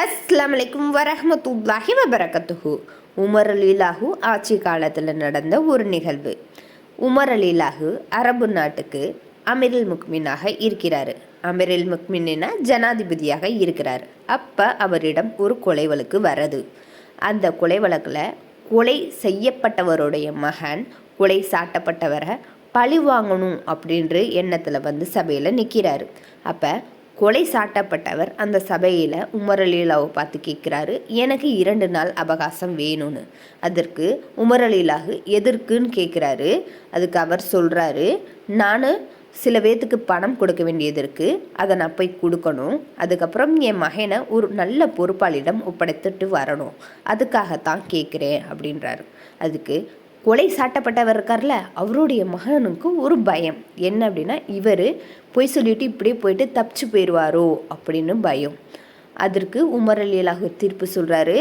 அஸ்லாம் வலைக்கும் வரஹமத்துல்லாஹி வபரகத்துஹு. உமர் அலிலாஹு ஆட்சி காலத்தில் நடந்த ஒரு நிகழ்வு. உமர் அலிலாஹு அரபு நாட்டுக்கு அமிரில் முக்மினாக இருக்கிறார். அமிரில் முக்மினா ஜனாதிபதியாக இருக்கிறார். அப்போ அவரிடம் ஒரு கொலை வழக்கு வரது அந்த கொலை வழக்கில் கொலை செய்யப்பட்டவருடைய மகன் கொலை சாட்டப்பட்டவரை பழி வாங்கணும் அப்படின்ற எண்ணத்தில் வந்து சபையில் நிற்கிறாரு அப்போ கொலை சாட்டப்பட்டவர் அந்த சபையில் உமரலீலாவை பார்த்து கேட்குறாரு எனக்கு இரண்டு நாள் அவகாசம் வேணும்னு. அதற்கு உமரலீலாகு எதற்குன்னு? கேட்குறாரு. அதுக்கு அவர் சொல்கிறாரு நான் சில பேர்த்துக்கு பணம் கொடுக்க வேண்டியது இருக்குது அதை நான் போய் கொடுக்கணும். அதுக்கப்புறம் என் மகனை ஒரு நல்ல பொறுப்பாளிடம் ஒப்படைத்துட்டு வரணும். அதுக்காகத்தான் கேட்குறேன் அப்படின்றாரு. அதுக்கு கொலை சாட்டப்பட்டவர் இருக்கார்ல அவருடைய மகனுக்கு ஒரு பயம். என்ன அப்படின்னா இவர் பொய் சொல்லிட்டு இப்படியே போயிட்டு தப்பிச்சு போயிடுவாரோ அப்படின்னு பயம். அதற்கு உமர் அலியலாக தீர்ப்பு சொல்கிறாரு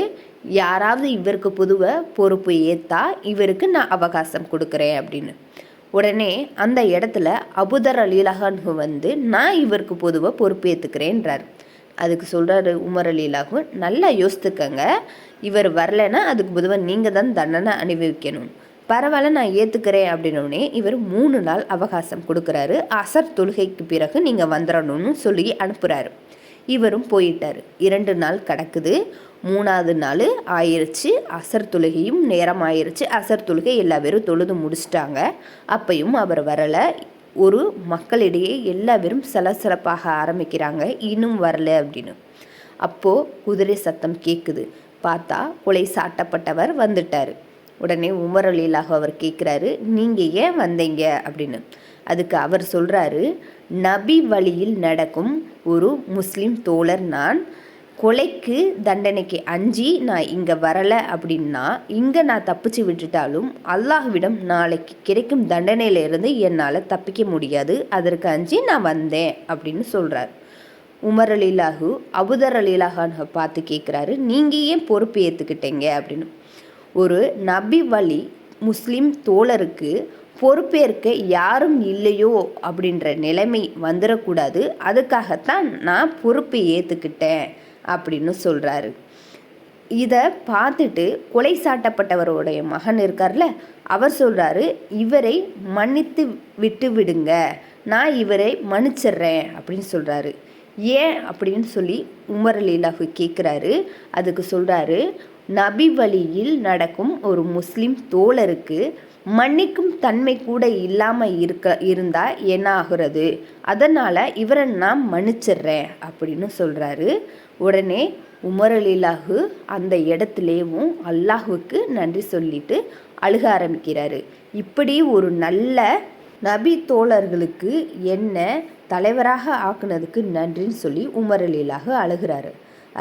யாராவது இவருக்கு பொதுவை பொறுப்பு ஏற்றா இவருக்கு நான் அவகாசம் கொடுக்குறேன் அப்படின்னு. உடனே அந்த இடத்துல அபுதர் அலிலஹான்ஹு வந்து நான் இவருக்கு பொதுவாக பொறுப்பு ஏற்றுக்கிறேன்றார் அதுக்கு சொல்கிறாரு உமர் அலிலாகும் நல்லா யோசித்துக்கங்க. இவர் வரலைன்னா அதுக்கு பொதுவாக நீங்கள் தான் தண்டனை அனுபவிக்கணும். பரவாயில்ல நான் ஏற்றுக்கிறேன் அப்படின்னோடனே இவர் மூணு நாள் அவகாசம் கொடுக்குறாரு. அசர் தொழுகைக்கு பிறகு நீங்கள் வந்துடணும்னு சொல்லி அனுப்புகிறாரு இவரும் போயிட்டார். இரண்டு நாள் கிடக்குது. மூணாவது நாள் ஆயிடுச்சு அசர் தொழுகையும் நேரம் ஆயிடுச்சு அசர் தொழுகை எல்லா பேரும் தொழுது முடிச்சிட்டாங்க. அப்பையும் அவர் வரலை. ஒரு மக்களிடையே எல்லா பேரும் சலசலப்பாக ஆரம்பிக்கிறாங்க. இன்னும் வரல அப்படின்னு. அப்போது குதிரை சத்தம் கேட்குது பார்த்தா கொலை சாட்டப்பட்டவர் வந்துட்டார். உடனே உமர் அலிலாக அவர் கேட்குறாரு நீங்கள் ஏன் வந்தீங்க? அப்படின்னு. அதுக்கு அவர் சொல்கிறாரு நபி வழியில் நடக்கும் ஒரு முஸ்லீம் தோழர் நான் கொலைக்கு தண்டனைக்கு அஞ்சி நான் இங்கே வரலை அப்படின்னா இங்கே நான் தப்பிச்சு விட்டுட்டாலும் அல்லாஹ்விடம் நாளைக்கு கிடைக்கும் தண்டனையிலிருந்து என்னால் தப்பிக்க முடியாது அதற்கு அஞ்சி நான் வந்தேன் அப்படின்னு சொல்கிறார் உமர் அலிலாஹு அபுதர் அலிலாஹான் பார்த்து கேட்குறாரு நீங்கள் ஏன் பொறுப்பு ஏற்றுக்கிட்டீங்க அப்படின்னு. ஒரு நபி வழி முஸ்லீம் தோழருக்கு பொறுப்பேற்க யாரும் இல்லையோ அப்படின்ற நிலைமை வந்துடக்கூடாது அதுக்காகத்தான் நான் பொறுப்பை ஏற்றுக்கிட்டேன் அப்படின்னு சொல்கிறாரு இதை பார்த்துட்டு கொலை சாட்டப்பட்டவருடைய மகன் இருக்கார்ல அவர் சொல்கிறாரு இவரை மன்னித்து விட்டு விடுங்க. நான் இவரை மன்னிச்சிட்றேன் அப்படின்னு சொல்கிறாரு ஏன் அப்படின்னு சொல்லி உமர் லீலாஹு கேட்குறாரு அதுக்கு சொல்கிறாரு நபி வழியில் நடக்கும் ஒரு முஸ்லிம் தோழருக்கு மன்னிக்கும் தன்மை கூட இல்லாமல் இருக்க இருந்தால் என்ன ஆகுறது அதனால் இவரை நான் மன்னிச்சிடுறேன் அப்படின்னு சொல்கிறாரு உடனே உமரலிலாகு அந்த இடத்துலேயும் அல்லாஹுக்கு நன்றி சொல்லிட்டு அழுக ஆரம்பிக்கிறாரு. இப்படி ஒரு நல்ல நபி தோழர்களுக்கு என்ன தலைவராக ஆக்குனதுக்கு நன்றின்னு சொல்லி உமரலிலாக அழுகிறாரு.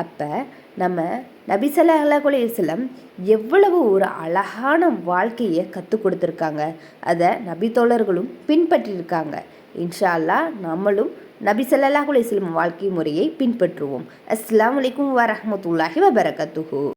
அப்போ நம்ம நபிசல்லா அல்லாஹுலேஸ்லம் எவ்வளவு ஒரு அழகான வாழ்க்கையை கற்றுக் கொடுத்துருக்காங்க. அதை நபித்தோழர்களும் பின்பற்றியிருக்காங்க. இன்ஷா அல்லா நம்மளும் நபி சல்லாஹ் அலையம் வாழ்க்கை முறையை பின்பற்றுவோம். அஸ்லாம் வலைக்கம் வரமத்துல்லாஹி வபரகத்துஹூ.